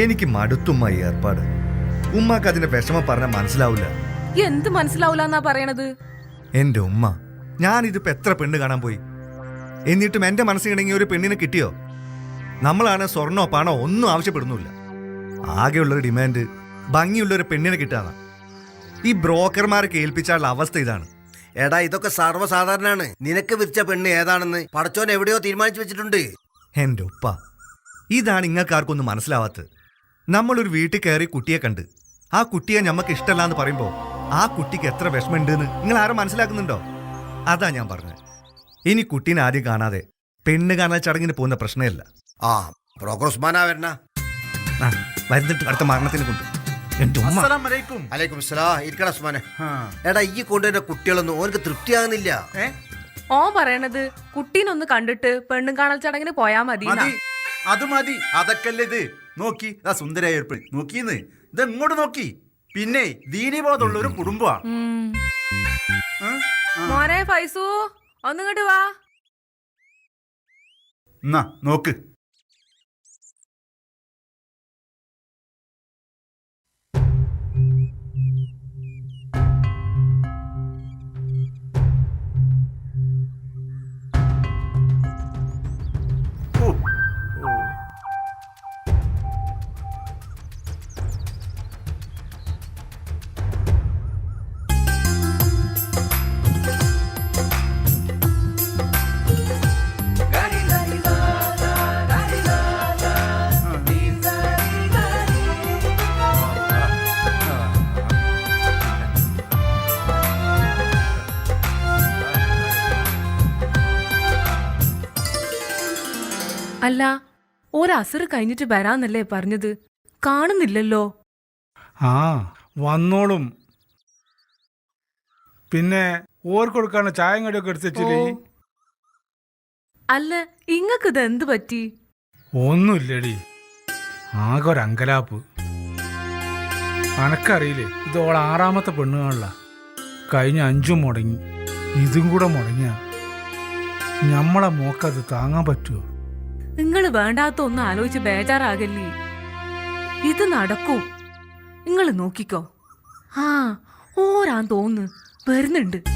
എനിക്ക് മടുത്തുമ്മ ഈ ഏർപ്പാട്. ഉമ്മാക്ക് അതിന്റെ വിഷമം പറഞ്ഞാൽ മനസ്സിലാവില്ല എന്ത് മനസ്സിലാവൂലെന്നാ പറയണത്? എന്റെ ഉമ്മ ഞാൻ ഇതിപ്പോ എത്ര പെണ്ണ് കാണാൻ പോയി? എന്നിട്ടും എന്റെ മനസ്സിലിണങ്ങിയ ഒരു പെണ്ണിനെ കിട്ടിയോ? നമ്മളാണ് സ്വർണോ പണോ ഒന്നും ആവശ്യപ്പെടുന്നില്ല ആകെയുള്ള ഒരു ഡിമാൻഡ് ഭംഗിയുള്ള ഒരു പെണ്ണിനെ കിട്ടാണ് ഈ ബ്രോക്കർമാരെ കേൾപ്പിച്ചാലുള്ള അവസ്ഥ ഇതാണ്. എടാ ഇതൊക്കെ സർവസാധാരണാണ്. നിനക്ക് വിരിച്ച പെണ്ണ് ഏതാണെന്ന് പടച്ചോൻ എവിടെയോ തീരുമാനിച്ചു വെച്ചിട്ടുണ്ട്. എന്റെ ഉപ്പ ഇതാണ് ഇങ്ങക്കാർക്കൊന്നും മനസ്സിലാവാത്തത്. നമ്മളൊരു വീട്ടിൽ കയറി കുട്ടിയെ കണ്ട്. ആ കുട്ടിയെ ഞമ്മക്ക് ഇഷ്ടമല്ല എന്ന് പറയുമ്പോൾ ആ കുട്ടിക്ക് എത്ര വിഷമമുണ്ടെന്ന് നിങ്ങൾ ആരും മനസ്സിലാക്കുന്നുണ്ടോ? അതാ ഞാൻ പറഞ്ഞത്. ഇനി കുട്ടീനെ ആദ്യം കാണാതെ പെണ്ണ് കാണാൻ ചടങ്ങിന് പോകുന്ന പ്രശ്നമില്ല. ആ പ്രോഗ്രസ് ഉസ്മാനാ വരണ ആ, വരുന്നിട്ട് അടുത്ത മരണത്തിന് കൊണ്ട്. എന്റെ ഉമ്മ. അസ്സലാമലൈക്കും. അലൈക്കും സലാം ഇരിക്കട ഉസ്മാനെ. എടാ ഈ കൊണ്ടുവരുന്ന കുട്ടികളൊന്നും ഓനക്ക് തൃപ്തിയാകുന്നില്ല. ഏ? ഓ പറയണത് കുട്ടീനൊന്ന് കണ്ടിട്ട് പെണ്ണും കാണൽ ചടങ്ങിന് പോയാ മതി മതി. അത് മതി. അതൊക്കെ ഇത്? നോക്കി. ആ സുന്ദരായ ഒരു നോക്കിന്ന് ഇത് ഇങ്ങോട്ട് നോക്കി. പിന്നെ ദീനിബോധമുള്ള ഒരു കുടുംബമാണ് ഏ? ആ. മോനെ ഫൈസു ഒന്നിങ്ങോട്ട് വാ. എന്നാ നോക്ക്. അല്ല ഒരസറ് കഴിഞ്ഞിട്ട് വരാന്നല്ലേ പറഞ്ഞത്? കാണുന്നില്ലല്ലോ. ആ വന്നോളും. പിന്നെ ഓർ കൊടുക്കാണ് ചായം കടിയൊക്കെ അല്ല ഇങ്ങക്ക് ഇത് എന്ത് പറ്റി? ഒന്നുമില്ലടി. ആകെ ഒരു അങ്കലാപ്പ്. അനക്കറിയില്ലേ ഇത് ഓൾ ആറാമത്തെ പെണ്ണുകാണില്ല കഴിഞ്ഞ അഞ്ചും മുടങ്ങി. ഇതും കൂടെ മുടങ്ങിയ. ഞമ്മളെ മോക്കത് താങ്ങാൻ പറ്റുമോ നിങ്ങൾ വേണ്ടാത്ത ഒന്ന് ആലോചിച്ച് ബേജാറാകല്ലേ? ഇത് നടക്കൂ. നിങ്ങൾ നോക്കിക്കോ. ആ ഓരാൻ തോന്നുന്നു വരുന്നുണ്ട്.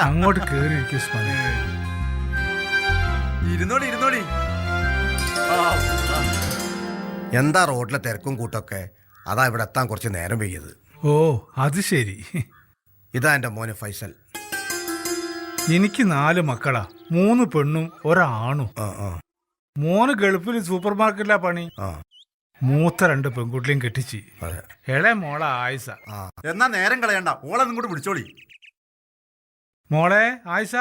അങ്ങോട്ട് കേറിയിരിക്കും ഉസ്മാനെ ഇരുന്നോളി ഇരുന്നോളി ആ, ആ. എന്താ റോഡിലെ തിരക്കും കൂട്ടൊക്കെ? അതാ ഇവിടെ എത്താൻ കുറച്ച് നേരം വൈകിയത്. ഓ അത് ശരി. ഇതാ എന്റെ മോന് ഫൈസൽ. എനിക്ക് നാല് മക്കളാ. മൂന്ന് പെണ്ണും ഒരാണും. ആ ആ. മോന് ഗൾഫിൽ സൂപ്പർ മാർക്കറ്റിലാ പണി. ആ. മൂത്ത രണ്ട് പെൺകുട്ടിയും കെട്ടിച്ച്. അതെ. ഇളയ മോള ആയിസ. ആ. എന്നാ നേരം കളയണ്ട. ഓളെ നിങ്ങോട്ട് വിളിച്ചോളി. മോളെ ആയിസ.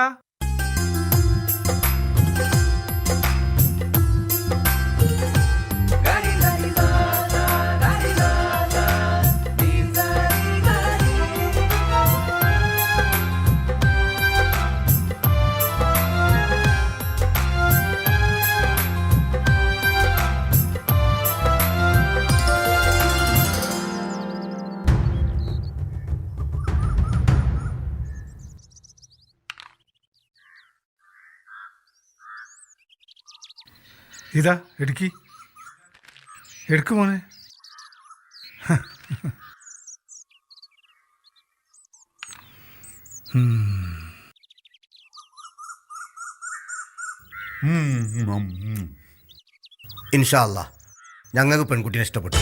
ഇതാ എടുക്കി. എടുക്ക് മോനെ. ഇൻഷാ അല്ലാ. ഞങ്ങൾക്ക് പെൺകുട്ടിനെ ഇഷ്ടപ്പെട്ടു.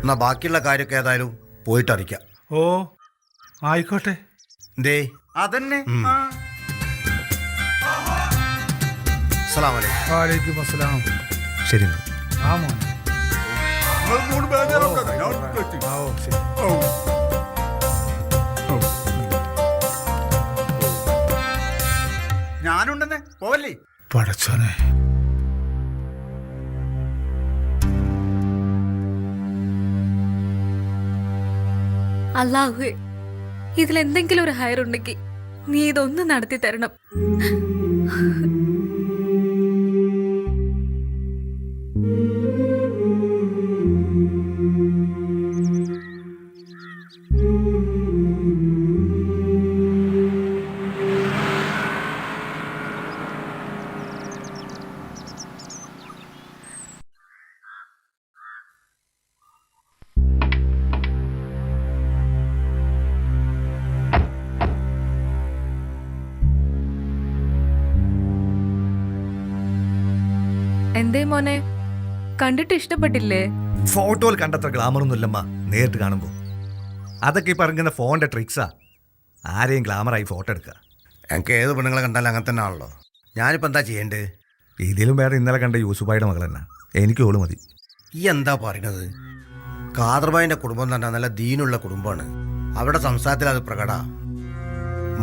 എന്നാ ബാക്കിയുള്ള കാര്യമൊക്കെ ഏതായാലും പോയിട്ട് അറിയിക്കാം ഓ ആയിക്കോട്ടെ. ദേ. അതന്നെ. ആ. അലൈക്കും വാലേക്കും അസ്സലാം ശരി. ആ മോനെ. ആ ഓ ശരി. ഞാനുണ്ടെന്നേ പോവല്ലേ പടച്ചോനെ അല്ലാഹുവേ ഇതിലെന്തെങ്കിലും ഒരു ഹയർ ഉണ്ടെങ്കിൽ നീ ഇതൊന്ന് നടത്തി തരണം കണ്ടിട്ട് ഇഷ്ടപ്പെട്ടില്ലേ? ഫോട്ടോയിൽ കണ്ടത്ര ഗ്ലാമറൊന്നുമില്ലമ്മ നേരിട്ട് കാണുമ്പോൾ അതൊക്കെ ഈ പറയുന്ന ഫോണിന്റെ ട്രിക്സാ ആരെയും ഗ്ലാമറായി ഫോട്ടോ എടുക്കുക. എനിക്ക് ഏത് പെണ്ണുങ്ങളെ കണ്ടാലും അങ്ങനെ തന്നെ ആണല്ലോ. ഞാനിപ്പോൾ എന്താ ചെയ്യേണ്ടത് ഇതിലും വേറെ ഇന്നലെ കണ്ട യൂസുഫായുടെ മകൾ തന്നെ എനിക്ക് ഓൾ മതി. ഈ എന്താ പറയണത് കാദർബായിന്റെ കുടുംബം തന്നെ നല്ല ദീനുള്ള കുടുംബമാണ്. അവരുടെ സംസാരത്തിൽ അത് പ്രകട.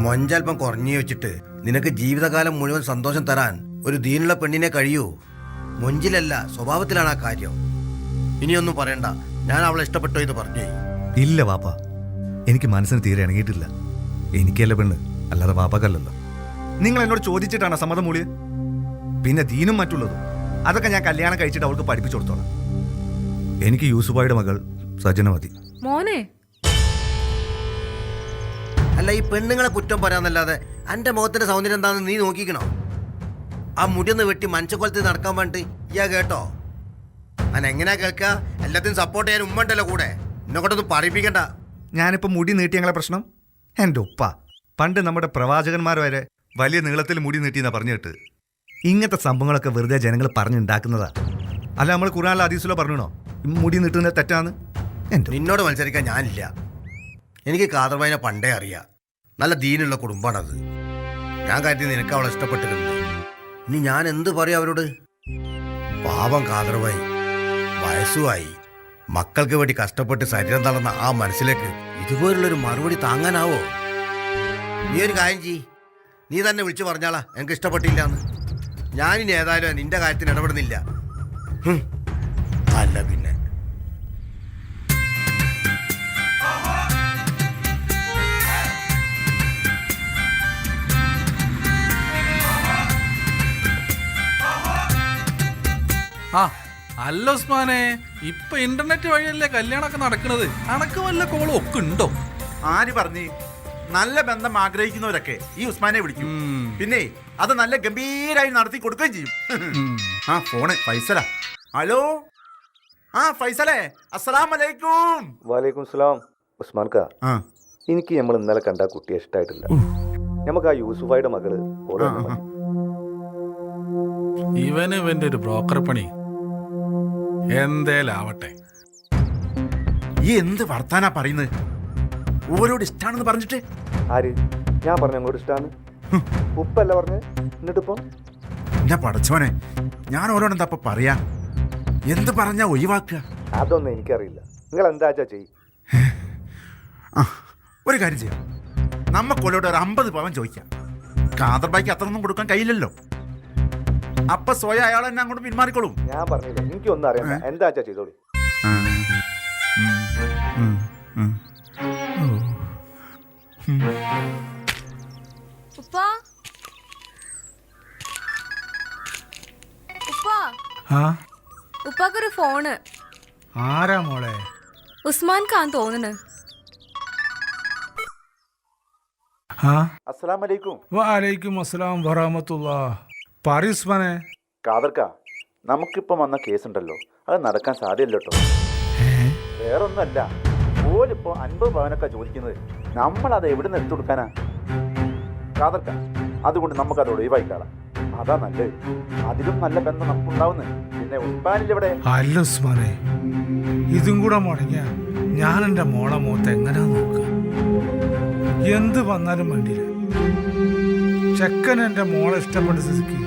മൊഞ്ചൽപ്പം കുറഞ്ഞു വെച്ചിട്ട് നിനക്ക് ജീവിതകാലം മുഴുവൻ സന്തോഷം തരാൻ ഒരു ദീനുള്ള പെണ്ണിനെ കഴിയൂ. മൊഞ്ചിലല്ല സ്വഭാവത്തിലാണ് ആ കാര്യം. ഇനിയൊന്നും പറയണ്ട. ഞാൻ അവളെ ഇഷ്ടപ്പെട്ടോ എന്ന് പറഞ്ഞു. ഇല്ല വാപ്പ. എനിക്ക് മനസ്സിന് തീരെ ഇണങ്ങിയിട്ടില്ല. എനിക്കല്ല പെണ്ണ്. അല്ലാതെ വാപ്പക്കല്ലല്ലോ. നിങ്ങൾ എന്നോട് ചോദിച്ചിട്ടാണ് സമ്മതം മൂളിയത് പിന്നെ ദീനും മറ്റുള്ളതും. അതൊക്കെ ഞാൻ കല്യാണം കഴിച്ചിട്ട് അവൾക്ക് പഠിപ്പിച്ചു കൊടുത്തോളാം. എനിക്ക് യൂസുഫായുടെ മകൾ സജന മതി. മോനെ. അല്ല ഈ പെണ്ണുങ്ങളെ കുറ്റം പറയാന്നല്ലാതെ എന്റെ മുഖത്തിന്റെ സൗന്ദര്യം എന്താണെന്ന് നീ നോക്കിക്കണോ? ആ മുടിയൊന്ന് വെട്ടി മനുഷ്യക്കൊലത്തിൽ നടക്കാൻ വേണ്ടി ഇയാ കേട്ടോ. ഞാൻ എങ്ങനെയാ കേൾക്കുക എല്ലാത്തിനും സപ്പോർട്ട് ചെയ്യാൻ ഉമ്മ ഉണ്ടല്ലോ കൂടെ. എന്നെ കൊണ്ടൊന്നും പറയിപ്പിക്കണ്ട. ഞാനിപ്പോൾ മുടി നീട്ടിയങ്ങളെ പ്രശ്നം? എന്റെ ഉപ്പ. പണ്ട് നമ്മുടെ പ്രവാചകന്മാർ വരെ വലിയ നീളത്തിൽ മുടി നീട്ടിയെന്നാ പറഞ്ഞു കേട്ട്. ഇങ്ങനത്തെ സംഭവങ്ങളൊക്കെ വെറുതെ ജനങ്ങൾ പറഞ്ഞുണ്ടാക്കുന്നതാ. അല്ല നമ്മൾ കുറാനുള്ള അതീസിലോ പറഞ്ഞോ മുടി നീട്ടുന്നത് തെറ്റാന്ന്? എന്റെ നിന്നോട് മത്സരിക്കാൻ ഞാനില്ല. എനിക്ക് കാതർബായിനെ പണ്ടേ അറിയാം. നല്ല ദീനുള്ള കുടുംബമാണത് ഞാൻ കരുതി നിനക്ക് അവളെ ഇഷ്ടപ്പെട്ടിട്ടുണ്ട് ഇനി ഞാൻ എന്ത് പറയും അവരോട്? പാപം കാതറുവായി വയസ്സുമായി മക്കൾക്ക് വേണ്ടി കഷ്ടപ്പെട്ട് ശരീരം തളർന്ന ആ മനസ്സിലേക്ക് ഇതുപോലുള്ളൊരു മറുപടി താങ്ങാനാവോ? നീ ഒരു കാര്യം ചെയ് നീ തന്നെ വിളിച്ചു പറഞ്ഞാളാ എനിക്ക് ഇഷ്ടപ്പെട്ടില്ല എന്ന് ഞാനിനി ഏതായാലും നിന്റെ കാര്യത്തിന് ഇടപെടുന്നില്ല. അല്ല പിന്നെ. ആ അല്ല ഉസ്മാനെ ഇപ്പൊ ഇന്റർനെറ്റ് വഴിയല്ലേ കല്യാണമൊക്കെ നടക്കുന്നത് അണക്ക് വല്ല കോളും ഒക്കെ ഉണ്ടോ? ആര് പറഞ്ഞു? നല്ല ബന്ധം ആഗ്രഹിക്കുന്നവരൊക്കെ ഈ ഉസ്മാനെ വിളിക്കും. പിന്നെ അത് നല്ല ഗംഭീരായി നടത്തി കൊടുക്കുകയും ചെയ്യും. ആ ഫോണ് ഫൈസല. ഹലോ? ആ ഫൈസലേ അസ്സലാം വലൈക്കും വാലേക്കും സ്ലാം ഉസ്മാൻ കാ എനിക്ക് നമ്മൾ ഇന്നലെ കണ്ട ആ കുട്ടിയെ ഇഷ്ടമായിട്ടില്ല നമുക്ക് ആ യൂസുഫായുടെ മകൾ. ഇവന് ഇവന്റെ ഒരു ബ്രോക്കർ പണി. എന്തേലാവട്ടെ. ഈ എന്ത് വർത്താനാ പറയുന്നത്? ഓരോട് ഇഷ്ടാണെന്ന് പറഞ്ഞിട്ട്. ആര്? ഞാൻ പറഞ്ഞു ഇഷ്ടാണ്. ഇഷ്ടമാണ് ഉപ്പല്ല പറഞ്ഞ്? എന്നിട്ടിപ്പോ? എന്നെ പടച്ചോനെ ഞാൻ ഓരോട് എന്താ പറയാ? എന്ത് പറഞ്ഞാ ഒഴിവാക്കുക? അതൊന്നും എനിക്കറിയില്ല. നിങ്ങൾ എന്താ ചെയ്യും? ഒരു കാര്യം ചെയ്യാം. നമ്മക്കൊലോട് ഒരു അമ്പത് പവൻ ചോദിക്കാം. കാതർബായിക്ക് അത്രയൊന്നും കൊടുക്കാൻ കഴിയില്ലല്ലോ. അപ്പൊ സ്വയം അയാൾ തന്നെ അങ്ങോട്ട് പിന്മാറിക്കോളും. ഞാൻ പറഞ്ഞില്ല. എനിക്കൊന്നും അറിയാം എന്താ ചെയ്തോളി? ഉപ്പാ? ഉപ്പ? ആ ഉപ്പാക്കൊരു ഫോണ്. ആരാ മോളെ? ഉസ്മാൻ ഖാൻ തോന്നുന്നു. ആ അസ്സലാമലൈക്കും. വാലൈക്കും അസ്സലാം വറഹമത്തുള്ള പറ ഉസ്മാനെ. കാതർക്ക നമുക്കിപ്പം വന്ന കേസുണ്ടല്ലോ. അത് നടക്കാൻ സാധ്യല്ല കേട്ടോ. വേറൊന്നല്ല ഓലിപ്പോ അൻപത് പവനൊക്കെ ചോദിക്കുന്നത് നമ്മളത് എവിടെ നിന്ന് എടുത്തു കൊടുക്കാനാ? കാതർക്ക അതുകൊണ്ട് നമുക്കത് ഒഴിവായിക്കാളാം അതാ നല്ലത്. അതിലും നല്ല ബന്ധം നമുക്കുണ്ടാവുന്നത് പിന്നെ ഉസ്മാനിൽ ഇവിടെ അല്ല ഉസ്മാനെ ഇതും കൂടെ മുടങ്ങിയ ഞാൻ എന്റെ മോളെ മുഖത്ത് എങ്ങനെയാ നോക്ക എന്ത് വന്നാലും വേണ്ടിയില്ല. ചെക്കൻ എന്റെ മോളെ ഇഷ്ടപ്പെട്ട സ്ഥിതിക്ക്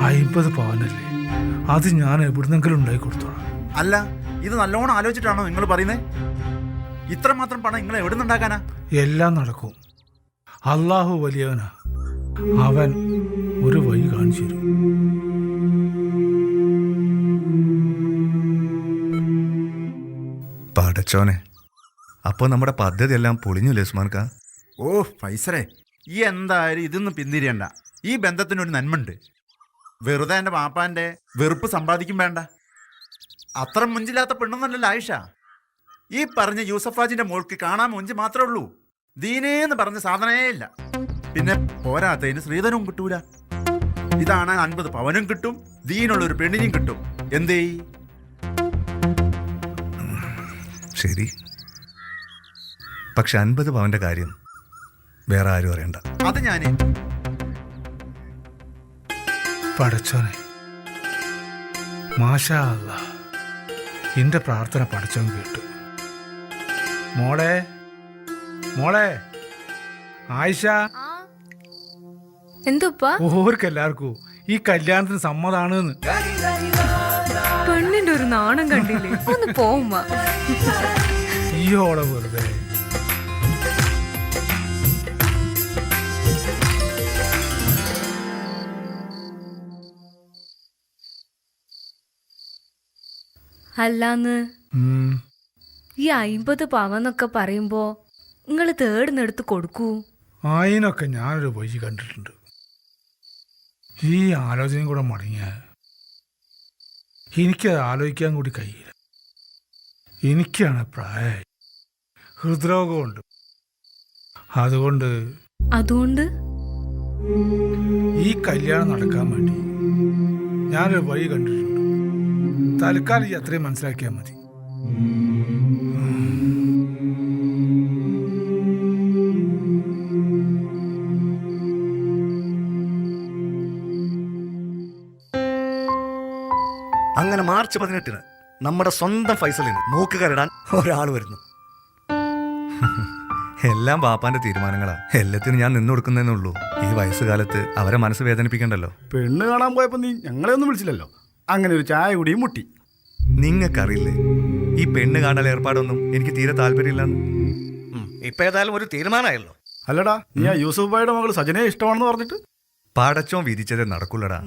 അയിമ്പത് പവനല്ലേ? അത് ഞാൻ എവിടുന്നെങ്കിലും ഉണ്ടാക്കി കൊടുത്തോളാം. അല്ല ഇത് നല്ലോണം ആലോചിച്ചിട്ടാണോ നിങ്ങൾ പറയുന്നത്? ഇത്രമാത്രം പണം നിങ്ങൾ എവിടെ നിന്നുണ്ടാക്കാനാ എല്ലാം നടക്കും. അള്ളാഹു വലിയവനാ. അവൻ ഒരു വഴി കാണിച്ചു തരും. പടച്ചോനെ അപ്പൊ നമ്മുടെ പദ്ധതി എല്ലാം പൊളിഞ്ഞു ഉസ്മാൻ കാ ഓ ഫൈസറേ ഈ എന്തായാലും ഇതൊന്നും പിന്തിരിയണ്ട. ഈ ബന്ധത്തിനൊരു നന്മയുണ്ട്. വെറുതെ എന്റെ പാപ്പാന്റെ വെറുപ്പ് സമ്പാദിക്കും വേണ്ട. അത്ര മുഞ്ചില്ലാത്ത പെണ്ണൊന്നല്ലല്ലോ ആയിഷ. ഈ പറഞ്ഞ യൂസഫാജിന്റെ മോൾക്ക് കാണാൻ മുഞ്ച് മാത്രമേ ഉള്ളൂ. ദീനേന്ന് പറഞ്ഞ സാധനയേ ഇല്ല. പിന്നെ പോരാത്തതിന് ശ്രീധനവും കിട്ടൂല. ഇതാണ് അൻപത് പവനും കിട്ടും ദീനുള്ള ഒരു പെണ്ണിനും കിട്ടും. എന്തേ ശരി. പക്ഷെ അൻപത് പവന്റെ കാര്യം വേറെ ആരും അറിയണ്ട. അത് ഞാൻ പടച്ചോനെ മാഷാ അല്ല എന്റെ പ്രാർത്ഥന പഠിച്ചോൻ കേട്ടു. മോളെ മോളെ ആയിഷ. എന്തുപ്പാ? ഓർക്കെല്ലാവർക്കും ഈ കല്യാണത്തിന് സമ്മതാണെന്ന്. പെണ്ണിന്റെ ഒരു നാണം കണ്ടില്ലേ? ഒന്ന് പോവുമ്മ. ഓളെ വെറുതെ. അല്ലാന്ന്. ഈ അയിമ്പത് പവന്നൊക്കെ പറയുമ്പോ നിങ്ങൾ തേടുന്നെടുത്ത് കൊടുക്കൂ. ആയിനൊക്കെ ഞാനൊരു വഴി കണ്ടിട്ടുണ്ട്. ഈ ആലോചനയും കൂടെ മടങ്ങിയ എനിക്കത് ആലോചിക്കാൻ കൂടി കഴിയില്ല. എനിക്കാണ് പ്രായമായി ഹൃദ്രോഗമുണ്ട്. അതുകൊണ്ട് അതുകൊണ്ട്? ഈ കല്യാണം നടക്കാൻ വേണ്ടി ഞാനൊരു വഴി കണ്ടിട്ടുണ്ട്. തൽക്കാലം ഈ അത്രയും മനസ്സിലാക്കിയാൽ മതി. അങ്ങനെ മാർച്ച് പതിനെട്ടിന് നമ്മുടെ സ്വന്തം ഫൈസലിന് മൂക്ക് കരടാൻ ഒരാൾ വരുന്നു. എല്ലാം ബാപ്പാന്റെ തീരുമാനങ്ങളാ. എല്ലാത്തിനും ഞാൻ നിന്നു കൊടുക്കുന്നതേ ഈ വയസ്സുകാലത്ത് അവരെ മനസ്സ് വേദനിപ്പിക്കണ്ടല്ലോ. പെണ്ണ് കാണാൻ പോയപ്പോ നീ ഞങ്ങളെ ഒന്നും വിളിച്ചില്ലല്ലോ. അങ്ങനെ ഒരു ചായ കുടിയും മുട്ടി. നിങ്ങൾക്കറിയില്ലേ ഈ പെണ്ണ് കാണാൻ ഏർപ്പാടൊന്നും എനിക്ക് തീരെ താല്പര്യമില്ലെന്ന്? ഇപ്പൊ ഏതായാലും ഒരു തീരുമാനമായല്ലോ. അല്ലടാ നീ ആ യൂസുഫ് ഭായിയുടെ മകൾ സജനെ ഇഷ്ടമാണെന്ന് പറഞ്ഞിട്ട്? പാടച്ചോ വിധിച്ചതേ നടക്കുള്ളടാ.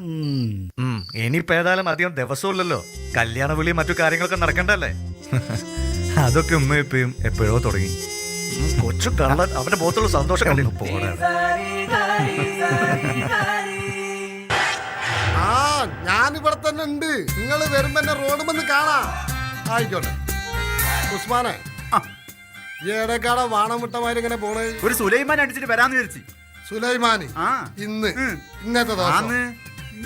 ഉം, ഇനിയിപ്പോ ഏതായാലും അധികം ദിവസമില്ലല്ലോ കല്യാണ വിളി മറ്റു കാര്യങ്ങളൊക്കെ നടക്കണ്ടല്ലേ? അതൊക്കെ ഉമ്മയിപ്പയും എപ്പോഴോ തുടങ്ങി. കൊച്ചു കള്ളൻ അവന്റെ മുഖത്തുള്ള സന്തോഷം കണ്ടു. പോടാ. ഞാൻ ഇവിടെ തന്നെ ഉണ്ട്. നിങ്ങൾ വരുമ്പോ എന്നെ റോഡ് വന്ന് കാണാം. ആയിക്കോട്ടെ. ഉസ്മാനെ. ഏടക്കാടെ വാണമുട്ടമാര് ഇങ്ങനെ പോണേ? ഒരു സുലൈമാൻ അടിച്ചിട്ട് വരാന്ന് വിചാരിച്ചു. സുലൈമാന്? ആ. ഇന്ന്. ഇന്നത്തെ ദിവസം. ആന്ന്.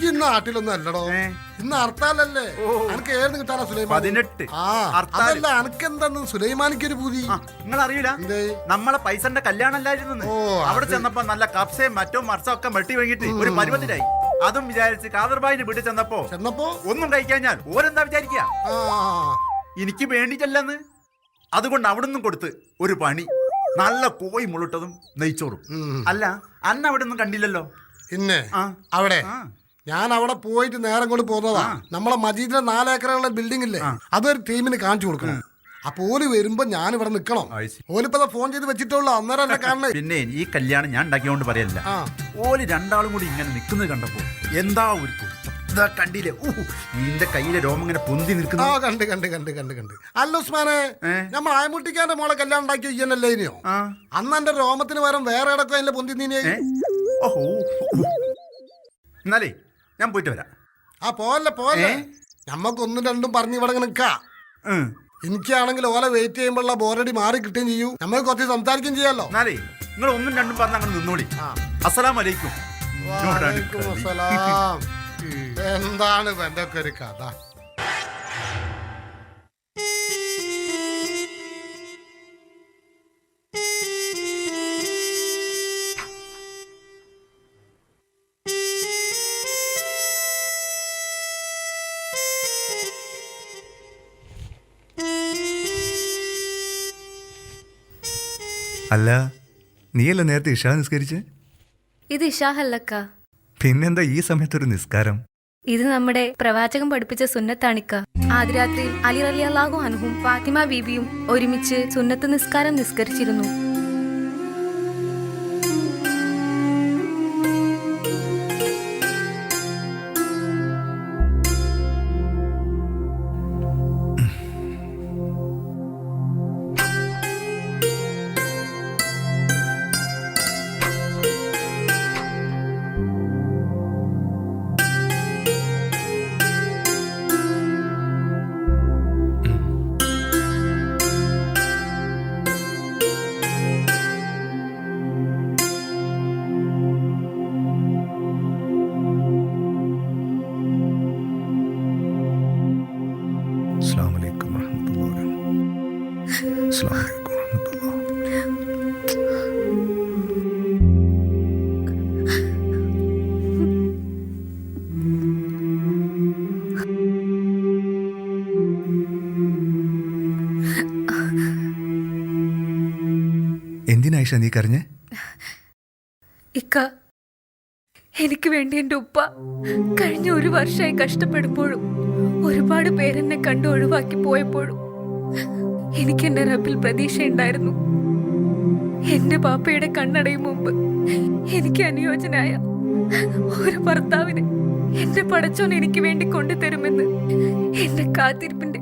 ഈ നാട്ടിലൊന്നും അല്ലടോ. ഏ. ഇന്ന് ഹർത്താലല്ലേ? ഓ. അനക്ക് ഏന്ന് കിട്ടാനാ സുലൈമാൻ പതിനെട്ട്. ആ. ഹർത്താൽ. അതല്ല അനക്ക് എന്താന്ന് സുലൈമാനിക്ക് ഒരു പൂതി? നിങ്ങൾ അറിയില്ല എന്തേ? നമ്മളെ പൈസന്റെ കല്യാണം അല്ലായിരുന്നു ഓ, അവിടെ അത്. ചെന്നപ്പോ നല്ല കപ്സയും മറ്റോ ഒക്കെ വെട്ടി വാങ്ങിയിട്ട് ഒരു പരുവത്തിലായി അതും വിചാരിച്ച് കാദർബായിന്റെ വീട്ടിൽ ചെന്നപ്പോ ചെന്നപ്പോ? ഒന്നും കഴിക്കാൻ ഓരെന്താ വിചാരിക്കുക ആ. എനിക്ക് വേണ്ടിട്ടല്ലെന്ന് അതുകൊണ്ട് അവിടെ നിന്നും കൊടുത്ത് ഒരു പണി. നല്ല കോയി മുളിട്ടതും നെയ്ച്ചോറും. ഉം. അല്ല അന്ന് അവിടെ ഒന്നും കണ്ടില്ലല്ലോ. പിന്നെ ആ. അവിടെ ആ. ഞാൻ അവിടെ പോയിട്ട് നേരം കൊണ്ട് പോന്നതാ നമ്മളെ മജീദിന്റെ നാലേക്കറുള്ള ബിൽഡിംഗ് ഇല്ലേ? അതൊരു ടീമിന് കാണിച്ചു കൊടുക്കണം. അപ്പൊ ഓൽ വരുമ്പോ ഞാൻ ഇവിടെ നിക്കണം. I see. ഓലിപ്പോ ഫോൺ ചെയ്ത് വെച്ചിട്ടുള്ളൂ. അന്നേരം എന്നെ കാണണേ. പിന്നെ ഈ കല്യാണം ഞാൻ ഉണ്ടാക്കിയോണ്ട് പറയല്ല. ആ. ഓൽ രണ്ടാളും കൂടി ഇങ്ങനെ നിൽക്കുന്നത് കണ്ടപ്പോ എന്താ ഒരു കുരുത്തം. ഇതാ കണ്ടില്ലേ? ഊഹ്, നിന്റെ കയ്യിലെ രോമം ഇങ്ങനെ പൊന്തി ആ നിൽക്കുന്നു കണ്ട് കണ്ട് കണ്ട് കണ്ട് കണ്ട്. അല്ല ഉസ്മാനെ ഏ? നമ്മൾ ആയമുട്ടിക്കാന്റെ മോളെ കല്യാണം ഉണ്ടാക്കി ഇയ്യനല്ലേ ഇനിയോ? ആ. അന്ന് എന്റെ രോമത്തിന് പകരം വേറെ ഇടക്കോ അതിന്റെ പൊന്തി നീനെ ഏ? ഓഹോ എന്നാലേ ഞാൻ പോയിട്ട് വരാം. ആ പോവല്ലേ പോവല്ലേ. ഏ? നമ്മക്ക് ഒന്നും രണ്ടും പറഞ്ഞ് ഇവിടെ നിൽക്കാ ഉം. എനിക്കാണെങ്കിൽ ഓല വെയിറ്റ് ചെയ്യുമ്പോഴുള്ള ബോറടി മാറി കിട്ടുകയും ചെയ്യൂ. നമ്മൾ കുറച്ച് സംസാരിക്കുകയും ചെയ്യാലോ? എന്നാലേ നിങ്ങൾ ഒന്നും രണ്ടും പറഞ്ഞ അങ്ങനെ നിന്നോളി. ആ. അസ്സലാം വലൈക്കും എന്നോടാണ് വാലൈക്കും അസ്സലാം. എന്താണ് ഇവന്റെ ഒക്കെ ഒരു കഥ? അല്ല നീയല്ലേ നേരത്തെ ഇഷ നിസ്കരിച്ച്? ഇത് ഇഷാഹല്ലക്ക പിന്നെന്താ ഈ സമയത്തൊരു നിസ്കാരം? ഇത് നമ്മുടെ പ്രവാചകൻ പഠിപ്പിച്ച സുന്നത്താണിക്ക. ആദ്യരാത്രിയിൽ അലി അലി അള്ളാഹു അനുഹും ഫാത്തിമ ബീബിയും ഒരുമിച്ച് സുന്നത്ത് നിസ്കാരം നിസ്കരിച്ചിരുന്നു. എന്തിനായിഷ നീ കരഞ്ഞ്? ഇക്ക എനിക്ക് വേണ്ടി എന്റെ ഉപ്പ കഴിഞ്ഞ ഒരു വർഷമായി കഷ്ടപ്പെടുമ്പോഴും ഒരുപാട് പേരെന്നെ കണ്ടു ഒഴിവാക്കി പോയപ്പോഴും എനിക്ക് എന്റെ റബ്ബിൽ പ്രതീക്ഷയുണ്ടായിരുന്നു. എന്റെ പാപ്പയുടെ കണ്ണടയും മുമ്പ് എനിക്ക് അനുയോജ്യനായ ഒരു ഭർത്താവിനെ എന്റെ പടച്ചോൻ എനിക്ക് വേണ്ടി കൊണ്ടുതരുമെന്ന് എന്റെ കാത്തിരിപ്പിന്റെ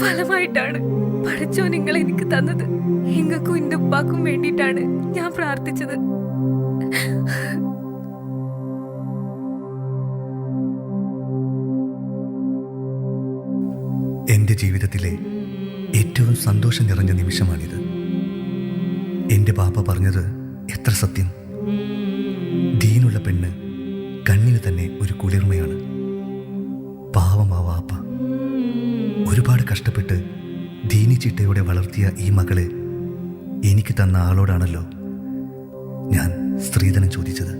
ഫലമായിട്ടാണ് പടച്ചോൻ നിങ്ങൾ എനിക്ക് തന്നത്? ഇങ്ങക്കും എന്റെ ഉപ്പാക്കും വേണ്ടിയിട്ടാണ് ഞാൻ പ്രാർത്ഥിച്ചത്. എന്റെ ജീവിതത്തിലെ ഏറ്റവും സന്തോഷം നിറഞ്ഞ നിമിഷമാണിത്. എന്റെ പാപ്പ പറഞ്ഞത് എത്ര സത്യം. ദീനുള്ള പെണ്ണ് കണ്ണിന് തന്നെ ഒരു കുളിർമയാണ്. പാവമാവാപ്പ ഒരുപാട് കഷ്ടപ്പെട്ട് ദീനി ചിട്ടയോടെ വളർത്തിയ ഈ മകളെ എനിക്ക് തന്ന ആളോടാണല്ലോ ഞാൻ സ്ത്രീധനം ചോദിച്ചത്.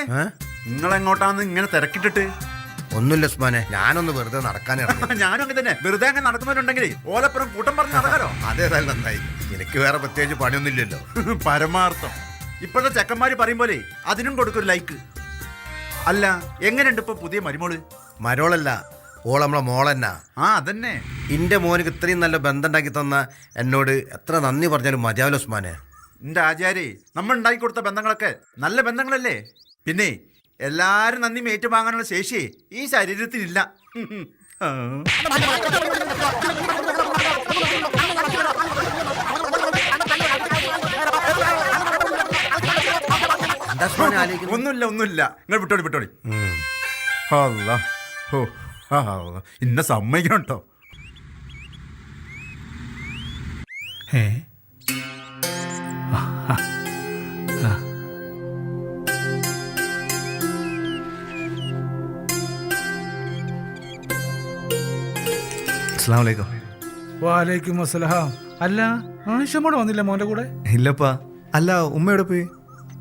അവിടെ നിങ്ങൾ എങ്ങോട്ടാന്ന് ഇങ്ങനെ തിരക്കിട്ടിട്ട്? ഒന്നുമില്ല ഉസ്മാനെ ഞാനൊന്ന് വെറുതെ നടക്കാനിറങ്ങി ഞാനും അങ്ങനെ തന്നെ. വെറുതെ അങ്ങനെ നടക്കുന്നവരുണ്ടെങ്കിൽ ഓലപ്പുറം കൂട്ടം പറഞ്ഞ് നടക്കാലോ? അതേതായാലും നന്നായി. എനിക്ക് വേറെ പ്രത്യേകിച്ച് പണിയൊന്നുമില്ലല്ലോ. പരമാർത്ഥം. ഇപ്പോഴത്തെ ചെക്കന്മാര് പറയും പോലെ അതിനും കൊടുക്കൊരു ലൈക്ക് അല്ല എങ്ങനെയുണ്ട് ഇപ്പൊ പുതിയ മരുമോൾ? മരോളല്ല ഓൾ നമ്മളെ മോളെന്നാ. ആ അതന്നെ. ഇന്റെ മോനക്ക് ഇത്രയും നല്ല ബന്ധം ഉണ്ടാക്കി തന്ന എന്നോട് എത്ര നന്ദി പറഞ്ഞാലും മതിയാവില്ല ഉസ്മാനെ. എന്റെ ആചാര്യ നമ്മൾ ഉണ്ടാക്കി കൊടുത്ത ബന്ധങ്ങളൊക്കെ നല്ല ബന്ധങ്ങളല്ലേ? പിന്നെ എല്ലാരും നന്ദി ഏറ്റുവാങ്ങാനുള്ള ശേഷി ഈ ശരീരത്തിനില്ല ഒന്നുമില്ല ഒന്നുമില്ല. നിങ്ങൾ വിട്ടോളി വിട്ടോളി. ഇന്ന അല്ല ഓ ആ, സമ്മതിക്കണം കേട്ടോ ഏ അസ്സാം വലൈക്കും വാലേക്കും അസ്സലാം അല്ല ആയിഷമ്മോട് വന്നില്ല മോന്റെ കൂടെ? ഇല്ലപ്പാ. അല്ല ഉമ്മയോടെ പോയി?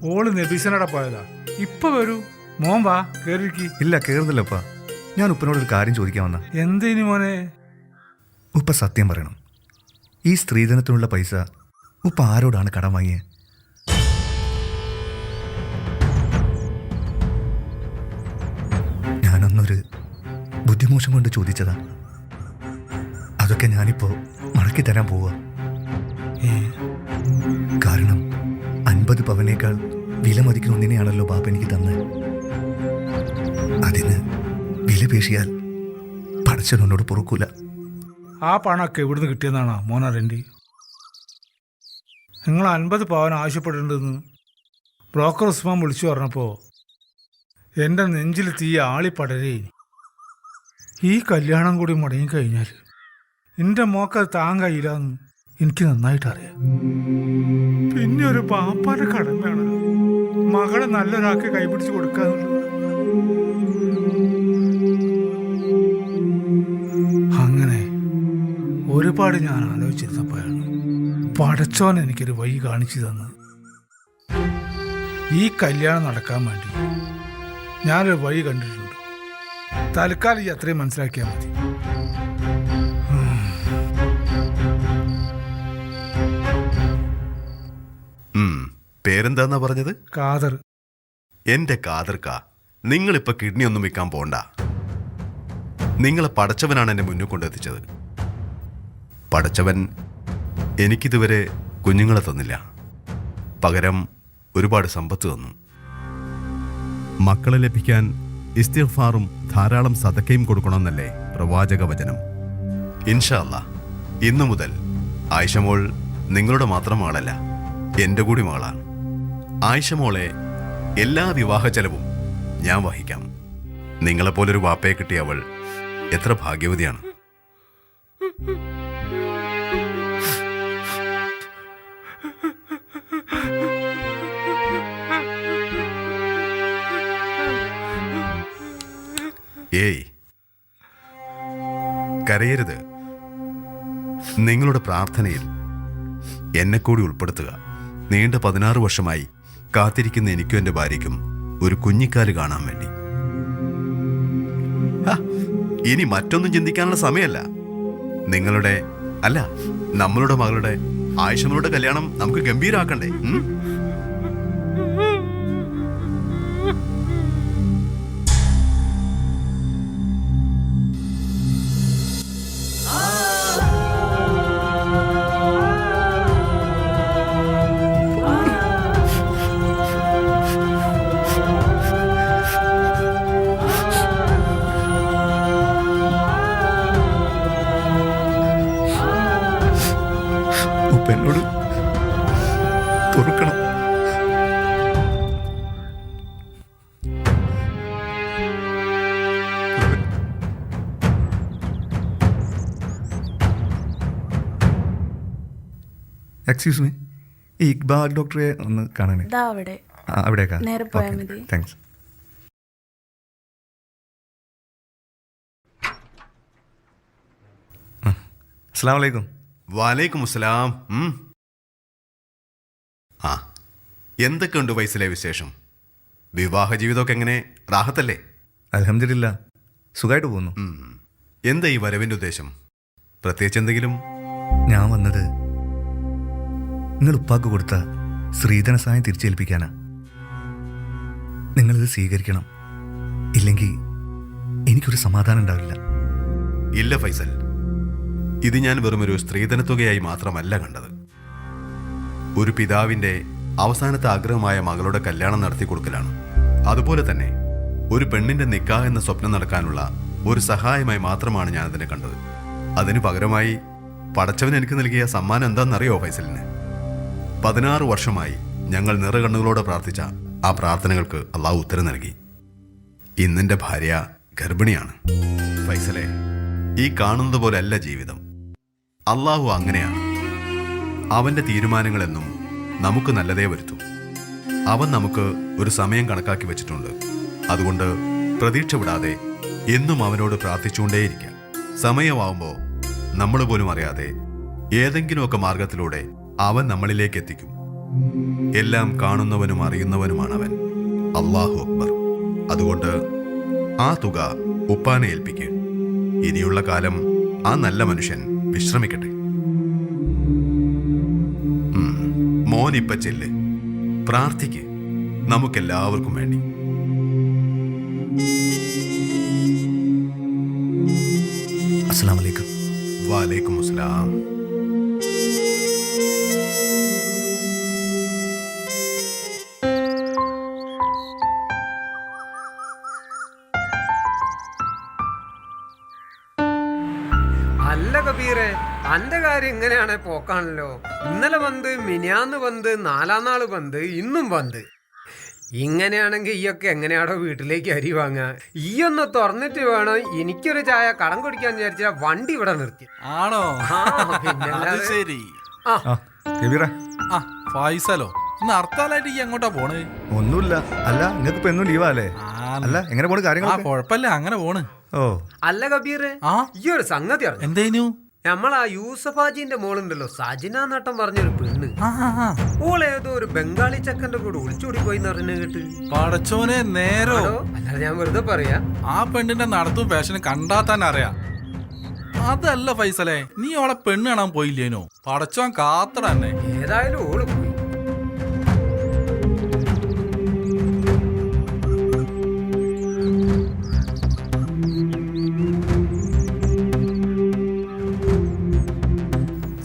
ഓൾ നബീസനടെ പോയതാ. ഇപ്പൊ വരൂ. മോൻ വാ കേറിക്ക് ഇല്ല ഞാൻ ഉപ്പനോട് ഒരു കാര്യം ചോദിക്കാൻ വന്ന. എന്തേനി മോനെ? ഉപ്പ സത്യം പറയണം. ഈ സ്ത്രീധനത്തിനുള്ള പൈസ ഉപ്പ ആരോടാണ് കടം വാങ്ങിയത് ഞാനൊന്നൊരു ബുദ്ധിമോശം കൊണ്ട് ചോദിച്ചതാ. അതൊക്കെ ഞാനിപ്പോ മടക്കി തരാൻ പോവാ. ഏ, കാരണം അൻപത് പവനേക്കാൾ വില മതിക്കുന്ന ഒന്നിനെയാണല്ലോ ബാപ്പ എനിക്ക് തന്നത് അതിന് വില പേശിയാൽ പടച്ചനോട് പൊറുക്കൂല. ആ പണമൊക്കെ എവിടുന്ന് കിട്ടിയെന്നാണോ രണ്ടി. നിങ്ങൾ അൻപത് പവൻ ആവശ്യപ്പെടേണ്ടതെന്ന് ബ്രോക്കർ ഉസ്മാൻ വിളിച്ചു പറഞ്ഞപ്പോൾ എന്റെ നെഞ്ചിൽ തീ ആളിപ്പടരേ ഈ കല്യാണം കൂടി മുടങ്ങിക്കഴിഞ്ഞാൽ എന്റെ മോക്കത് താൻ കഴിയില്ലെന്ന് എനിക്ക് നന്നായിട്ട് അറിയാം പിന്നെ ഒരു പാപ്പാന്റെ കടമയാണ് മകളെ നല്ലൊരാൾക്ക് കൈപിടിച്ച് കൊടുക്കാന്നുള്ളത് അങ്ങനെ ഒരുപാട് ഞാൻ ആലോചിച്ചിരുന്നപ്പോഴാണ് പടച്ചോൻ എനിക്കൊരു വഴി കാണിച്ചു തന്നത്. ഈ കല്യാണം നടക്കാൻ വേണ്ടി ഞാനൊരു വഴി കണ്ടിട്ടുണ്ട്. തൽക്കാലം ഈ അത്രയും മനസ്സിലാക്കിയാൽ മതി. പേരെന്താന്നാ പറഞ്ഞത്? കാതർ എന്റെ കാതർക്ക നിങ്ങളിപ്പോ കിഡ്നി ഒന്നും വിൽക്കാൻ പോണ്ട. നിങ്ങളെ പടച്ചവനാണ് എന്നെ മുന്നിൽ കൊണ്ടെത്തിച്ചത്. പടച്ചവൻ എനിക്കിതുവരെ കുഞ്ഞുങ്ങളെ തന്നില്ല. പകരം ഒരുപാട് സമ്പത്ത് തന്നു. മക്കളെ ലഭിക്കാൻ ഇസ്തിഫാറും ധാരാളം സതക്കയും കൊടുക്കണമെന്നല്ലേ പ്രവാചക വചനം ഇൻഷാ അല്ലാ ഇന്നു മുതൽ ആയിഷമോൾ നിങ്ങളുടെ മാത്രം ആളല്ല എന്റെ കൂടി മകളാണ് ആയിഷമോളെ എല്ലാ വിവാഹ ചെലവും ഞാൻ വഹിക്കാം. നിങ്ങളെപ്പോലൊരു വാപ്പയെ കിട്ടിയ അവൾ എത്ര ഭാഗ്യവതിയാണ്. ഏയ് കരയരുത്. നിങ്ങളുടെ പ്രാർത്ഥനയിൽ എന്നെ കൂടി ഉൾപ്പെടുത്തുക. നീണ്ട പതിനാറ് വർഷമായി കാത്തിരിക്കുന്ന എനിക്കും എന്റെ ഭാര്യയ്ക്കും ഒരു കുഞ്ഞിക്കാൽ കാണാൻ വേണ്ടി. ഇനി മറ്റൊന്നും ചിന്തിക്കാനുള്ള സമയമല്ല. നിങ്ങളുടെ അല്ല നമ്മളുടെ മകളുടെ ആയിഷമ്മളുടെ കല്യാണം നമുക്ക് ഗംഭീരാക്കണ്ടേ? എക്സ്ക്യൂസ് മീ ഈ ഇക്ബാൽ ഡോക്ടറെ ഒന്ന് കാണാനേ അവിടെ അവിടെ. ആ, അവിടേക്കാ നേരെ പോയാ മതി. താങ്ക്സ് അസ്സാം വലൈക്കും വാലേക്കും അസ്സലാം. ഉം. ആ എന്തൊക്കെയുണ്ട് വയസ്സിലെ വിശേഷം? വിവാഹ ജീവിതമൊക്കെ എങ്ങനെ? റാഹത്തല്ലേ? അലഹമില്ല സുഖമായിട്ട് പോകുന്നു. ഉം. എന്താ ഈ വരവിന്റെ ഉദ്ദേശം? പ്രത്യേകിച്ച് എന്തെങ്കിലും? ഞാൻ വന്നത് നിങ്ങൾ ഉപ്പാക്ക് കൊടുത്ത സ്ത്രീധന സഹായം തിരിച്ചേൽപ്പിക്കാനാ. നിങ്ങളിത് സ്വീകരിക്കണം. ഇല്ലെങ്കിൽ എനിക്കൊരു സമാധാനം ഉണ്ടാവില്ല. ഇല്ല ഫൈസൽ. ഇത് ഞാൻ വെറുമൊരു സ്ത്രീധനത്തുകയായി മാത്രമല്ല കണ്ടത്. ഒരു പിതാവിന്റെ അവസാനത്തെ ആഗ്രഹമായ മകളുടെ കല്യാണം നടത്തി കൊടുക്കലാണ്. അതുപോലെ തന്നെ ഒരു പെണ്ണിന്റെ നിക്കാ എന്ന സ്വപ്നം നടക്കാനുള്ള ഒരു സഹായമായി മാത്രമാണ് ഞാൻ അതിനെ കണ്ടത്. അതിനു പകരമായി പടച്ചവൻ എനിക്ക് നൽകിയ സമ്മാനം എന്താണെന്നറിയോ ഫൈസലിന്? പതിനാറ് വർഷമായി ഞങ്ങൾ നിറകണ്ണുകളോടെ പ്രാർത്ഥിച്ച ആ പ്രാർത്ഥനകൾക്ക് അള്ളാഹു ഉത്തരം നൽകി. ഇന്നെന്റെ ഭാര്യ ഗർഭിണിയാണ്. ഫൈസലെ ഈ കാണുന്നത് പോലെയല്ല ജീവിതം. അള്ളാഹു അങ്ങനെയാണ് അവന്റെ തീരുമാനങ്ങളെന്നും നമുക്ക് നല്ലതേ വരുത്തും. അവൻ നമുക്ക് ഒരു സമയം കണക്കാക്കി വെച്ചിട്ടുണ്ട്. അതുകൊണ്ട് പ്രതീക്ഷ വിടാതെ എന്നും അവനോട് പ്രാർത്ഥിച്ചുകൊണ്ടേയിരിക്കാം. സമയമാവുമ്പോൾ നമ്മൾ പോലും അറിയാതെ ഏതെങ്കിലുമൊക്കെ മാർഗത്തിലൂടെ അവൻ നമ്മളിലേക്ക് എത്തിക്കും എല്ലാം കാണുന്നവനും അറിയുന്നവനുമാണ് അവൻ അള്ളാഹു അക്ബർ. അതുകൊണ്ട് ആ തുക ഉപ്പാനെ ഏൽപ്പിക്കുക ഇനിയുള്ള കാലം ആ നല്ല മനുഷ്യൻ വിശ്രമിക്കട്ടെ. മോനിപ്പ ചെല്ല്. പ്രാർത്ഥിക്ക്. നമുക്കെല്ലാവർക്കും വേണ്ടി. അസ്സാം വലൈക്കും വാലേക്കും അസ്സലാം അല്ല അന്റെ കാര്യം ഇങ്ങനെയാണെ പോക്കാണല്ലോ. ഇന്നലെ വന്ന് മിനിയാന്ന് വന്ന് നാലാം നാൾ വന്ന് ഇന്നും വന്ന്. ഇങ്ങനെയാണെങ്കിൽ ഈയൊക്കെ എങ്ങനെയാണോ വീട്ടിലേക്ക് അരി വാങ്ങുക. ഈ ഒന്ന് തുറന്നിട്ട് വേണം എനിക്കൊരു ചായ കടം കുടിക്കാൻ വിചാരിച്ച വണ്ടി ഇവിടെ നിർത്തി. ആണോ? ആ, പിന്നല്ലാതെ. അത് ശരി. ആ. ആ കബീറ ആ ഫൈസലോ ഇന്ന് ഹർത്താലായിട്ട് ഈ എങ്ങോട്ടാ പോണ്? ഒന്നുമില്ല. അല്ല നിങ്ങൾക്ക് ഇപ്പൊ എന്നും ലീവാ അല്ലേ അല്ല എങ്ങനെ പോണ് ആ കാര്യങ്ങൾ കൊഴപ്പല്ല അങ്ങനെ പോണ്. ഓ. അല്ല കബീറെ ആ? ഈ ഒരു സംഗതി അറിഞ്ഞു? എന്തേനു? നമ്മളാ യൂസഫാജിന്റെ മോളുണ്ടല്ലോ. സജിന നട്ടം പറഞ്ഞൊരു പെണ്ണ്. ഓൾ ആ, ആ. ഒരു ബംഗാളി ചക്കന്റെ കൂടെ ഒളിച്ചോടി പോയി എന്ന് കേട്ട്. പടച്ചോനെ നേരോ? അല്ലാതെ ഞാൻ വെറുതെ പറയാ. ആ പെണ്ണിന്റെ നടത്തും ഫാഷനും കണ്ടാ തന്നെ അറിയാം. അതല്ല ഫൈസലേ നീ അവളെ പെണ്ണ് കാണാൻ പോയില്ലേനോ? പടച്ചോൻ കാത്തടന്നെ ഏതായാലും ഓൾ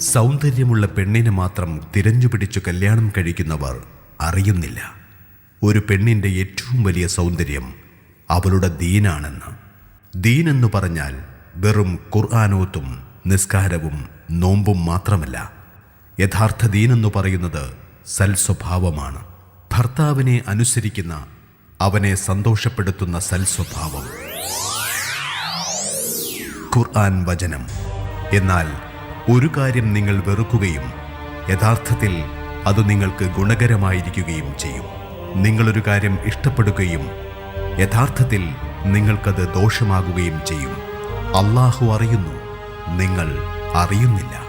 സൗന്ദര്യമുള്ള പെണ്ണിനെ മാത്രം തിരഞ്ഞുപിടിച്ചു കല്യാണം കഴിക്കുന്നവർ അറിയുന്നില്ല. ഒരു പെണ്ണിന്റെ ഏറ്റവും വലിയ സൗന്ദര്യം അവളുടെ ദീനാണെന്ന്. ദീനെന്നു പറഞ്ഞാൽ വെറും ഖുർആാനോത്തും നിസ്കാരവും നോമ്പും മാത്രമല്ല. യഥാർത്ഥ ദീനെന്നു പറയുന്നത് സൽസ്വഭാവമാണ്. ഭർത്താവിനെ അനുസരിക്കുന്ന അവനെ സന്തോഷപ്പെടുത്തുന്ന സൽസ്വഭാവം. ഖുർആൻ വചനം. എന്നാൽ ഒരു കാര്യം നിങ്ങൾ വെറുക്കുകയും യഥാർത്ഥത്തിൽ അത് നിങ്ങൾക്ക് ഗുണകരമായിരിക്കുകയും ചെയ്യും. നിങ്ങളൊരു കാര്യം ഇഷ്ടപ്പെടുകയും യഥാർത്ഥത്തിൽ നിങ്ങൾക്കത് ദോഷമാകുകയും ചെയ്യും. അള്ളാഹു അറിയുന്നു നിങ്ങൾ അറിയുന്നില്ല.